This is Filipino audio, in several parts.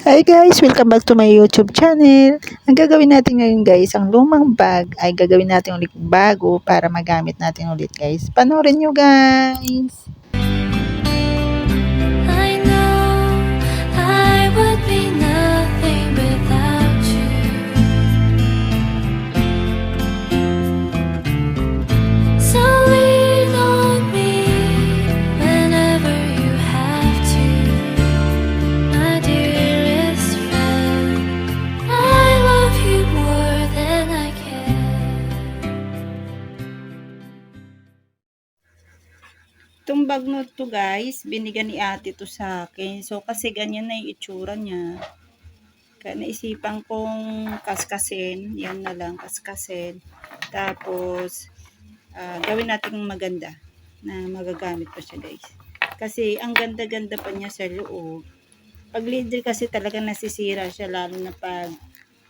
Hi guys! Welcome back to my YouTube channel. Ang gagawin natin ngayon guys, ang lumang bag ay gagawin natin ulit bago para magamit natin ulit guys. Panoorin nyo guys! Itong bag na to guys, binigyan ni ate to sa akin. So kasi ganyan na yung itsura niya. Kaya naisipan kong kaskasin. Yan na lang, kaskasin. Tapos, ah, gawin natin maganda na magagamit pa siya guys. Kasi ang ganda-ganda pa niya sa loob. Pag leather kasi talaga nasisira siya lalo na pag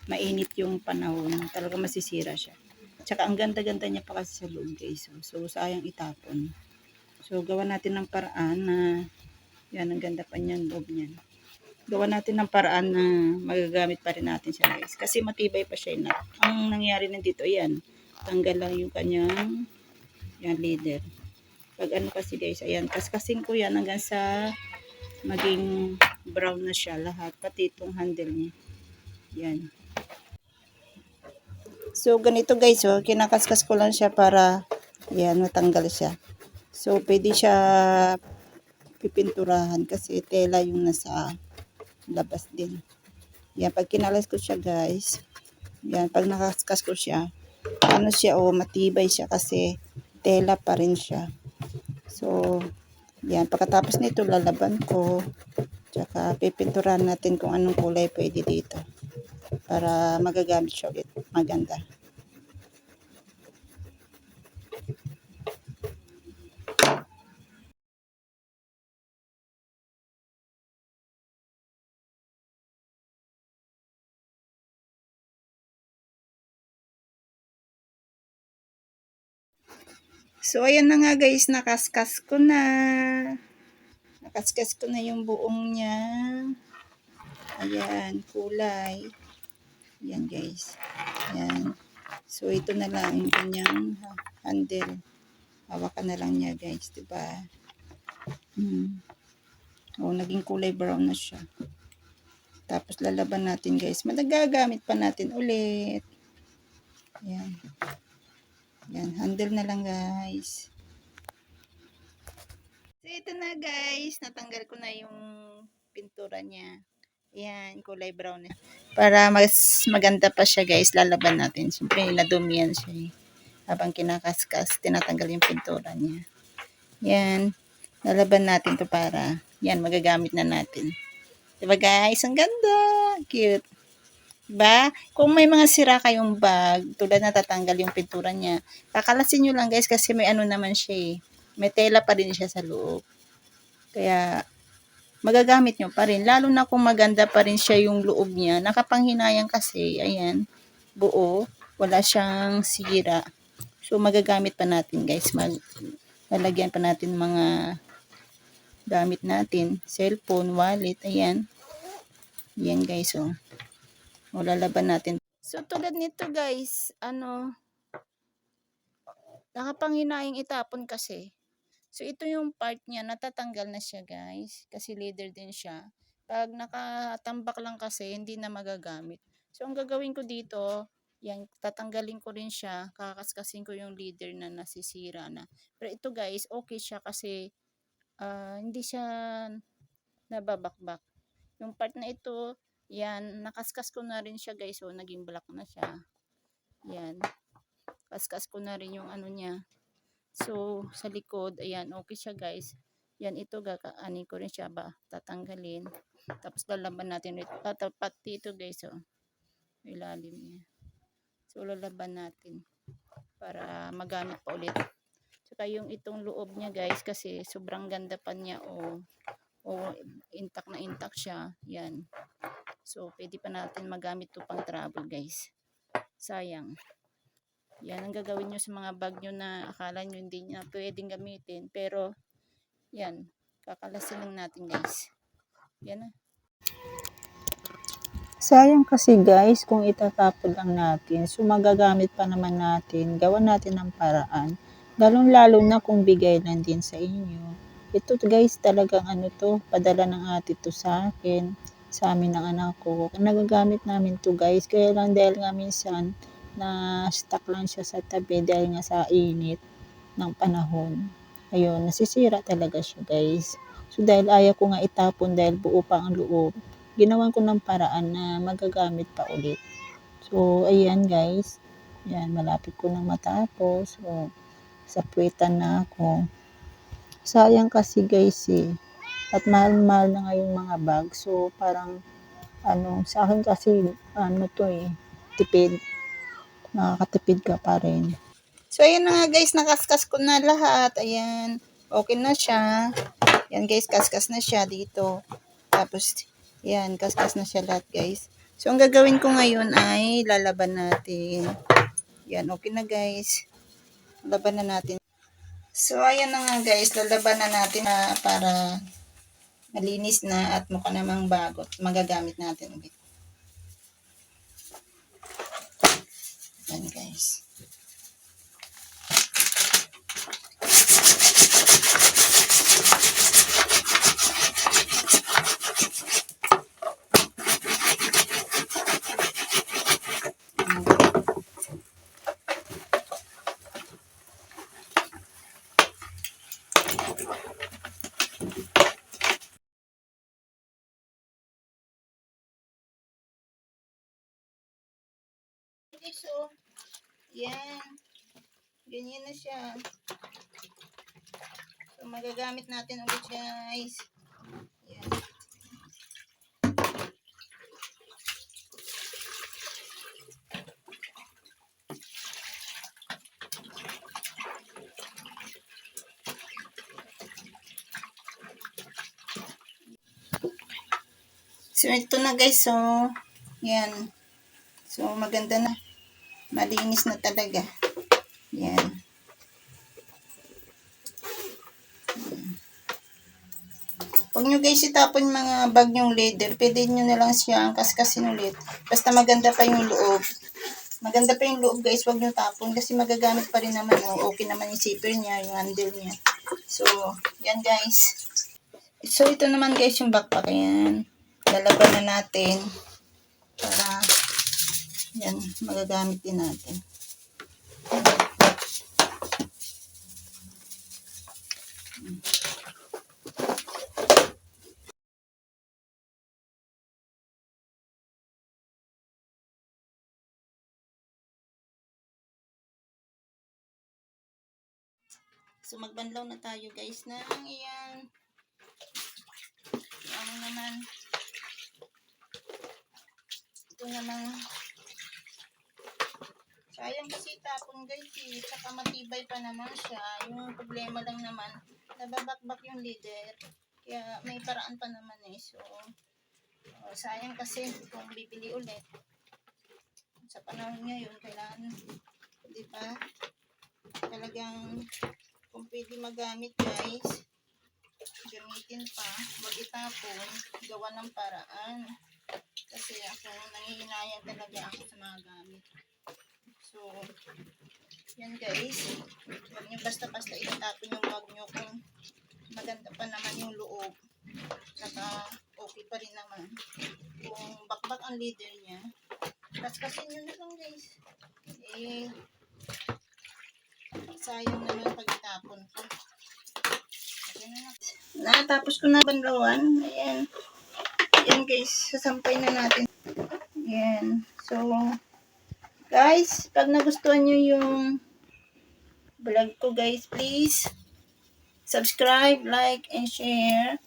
mainit yung panahon. Talaga masisira siya. Tsaka ang ganda-ganda niya pa kasi sa loob guys. So, so sayang itapon. So, gawa natin ng paraan na, yan, ang ganda pa niyan, loob niyan. Gawa natin ng paraan na magagamit pa rin natin siya guys. Kasi matibay pa siya. Na. Ang nangyari nandito, yan, tanggal lang yung kanyang, yan, leader. Pag ano kasi guys, ayan, kaskasin ko yan hanggang sa maging brown na siya lahat. Pati itong handle niya. Yan. So, ganito guys, oh, kinakaskas ko lang siya para, yan, matanggal siya. So, pwede siya pipinturahan kasi tela yung nasa labas din. Yan, pag kinalas ko siya guys, yan, pag nakaskas ko siya, ano siya, oh, matibay siya kasi tela pa rin siya. So, yan, pagkatapos nito, lalaban ko, tsaka pipinturahan natin kung anong kulay pwede dito para magagamit siya ulit. Maganda. So, ayan na nga guys, nakaskas ko na. Nakaskas ko na yung buong niya. Ayan, kulay. Ayan guys. Ayan. So, ito na lang yung kanyang ha- handle. Hawakan na lang niya guys, diba? Hmm. Oh, naging kulay brown na siya. Tapos lalaban natin guys. Madagagamit pa natin ulit. Ayan. Yan, handle na lang guys. So, ito na guys. Natanggal ko na yung pintura niya. Yan, kulay brown na. Para mas maganda pa siya guys, lalaban natin. Siyempre, nadumiyan siya eh. Habang kinakaskas, tinatanggal yung pintura niya. Yan, lalaban natin to para, yan, magagamit na natin. Diba guys? Ang ganda! Cute. Diba? Kung may mga sira kayong bag, tulad na tatanggal yung pintura niya, kakalasin nyo lang guys kasi may ano naman siya eh. May tela pa rin siya sa loob. Kaya, magagamit nyo pa rin. Lalo na kung maganda pa rin siya yung loob niya. Nakapanghinayang kasi, ayan, buo. Wala siyang sira. So, magagamit pa natin guys. Mag, lalagyan pa natin mga gamit natin. Cellphone, wallet, ayan. Yan guys, oh. O, lalaban natin. So, tulad nito guys, ano, nakapanghinayang itapon kasi. So, ito yung part niya, natatanggal na siya guys. Kasi leather din siya. Pag nakatambak lang kasi, hindi na magagamit. So, ang gagawin ko dito, yan, tatanggalin ko rin siya. Kakaskasin ko yung leader na nasisira na. Pero ito guys, okay siya kasi ah, hindi siya nababakbak. Yung part na ito, yan, nakaskas ko na rin siya guys. So, naging black na siya. Yan. Kaskas ko na rin yung ano niya. So, sa likod, ayan, okay siya guys. Yan, ito, gakaanin ko rin siya ba, tatanggalin. Tapos, lalaban natin ulit. Tatapat dito guys, oh. Ilalim niya. So, lalaban natin para magamit pa ulit. Saka yung itong loob niya guys, kasi sobrang ganda pa niya, oh. O, intact na intact siya. Yan. So, pwede pa natin magamit to pang travel, guys. Sayang. Yan ang gagawin nyo sa mga bag nyo na akala nyo hindi na pwedeng gamitin. Pero, yan. Kakalasin lang natin, guys. Yan na. Sayang kasi guys kung itatapon lang natin. So magagamit pa naman natin. Gawan natin ng paraan. Lalong lalo na kung bigay lang din sa inyo. Ito guys talagang ano to. Padala ng ate to sa akin. Sa amin ng anak ko. Nagagamit namin to guys. Kaya lang dahil nga minsan na stuck lang siya sa tabi dahil nga sa init ng panahon. Ayun, nasisira talaga siya guys. So dahil ayaw ko nga itapon dahil buo pa ang loob, ginawan ko ng paraan na magagamit pa ulit. So ayan guys, yan malapit ko nang matapos. So sa puwitan na ako. Sayang kasi guys eh. At mahal-mahal na nga yung mga bag. So parang ano, sa akin kasi ano to eh, tipid. Nakakatipid ka pa rin. So, ayan na nga guys, nakaskas ko na lahat. Ayan, okay na siya. Yan guys, kaskas na siya dito. Tapos, yan, kaskas na siya lahat guys. So, ang gagawin ko ngayon ay lalaban natin. Yan, okay na guys. Laban na natin. So, ayan na nga guys, lalaban na natin na para malinis na at mukha namang bago. Magagamit natin ulit. Yan guys. Okay, so, yan. Ganyan na siya. So, magagamit natin ulit guys. Yan. So, ito na guys. So, yan. So, maganda na. Malinis na talaga. Yan. Huwag nyo guys itapon mga bag yung leather. Pwede nyo na lang siyang kaskasin ulit. Basta maganda pa yung loob. Maganda pa yung loob guys. Huwag nyo tapon. Kasi magagamit pa rin naman. Oh. Okay naman yung zipper niya, yung handle niya. So, yan guys. So, ito naman guys yung backpack. Ayan. Lalaban na natin. Para yan, magagamit din natin. So magbanlaw na tayo guys ng iyan. Ano naman. Ito naman Sayang kasi tapon guys eh. Tsaka matibay pa naman siya. Yung problema lang naman, nababakbak yung leader. Kaya may paraan pa naman eh. So, oh, sayang kasi kung bibili ulit. Sa panahon ngayon, kailangan, di ba? Talagang, kung pwede magamit guys, gamitin pa, wag itapon, gawa ng paraan. Kasi ako, nangihinayang talaga ako sa mga gamit. So, yan guys. Huwag nyo basta-basta itatapon yung bag nyo kung maganda pa naman yung loob. Saka okay pa rin naman. Kung bakbak ang leader niya, kaskasin nyo na lang guys. Eh, sayang naman pag itapon ko. Natapos ko na banlawan. Ayan. Ayan guys, sasampay na natin. Ayan. So, Guys, pag nagustuhan nyo yung vlog ko guys, please subscribe, like, and share.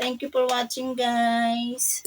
Thank you for watching guys.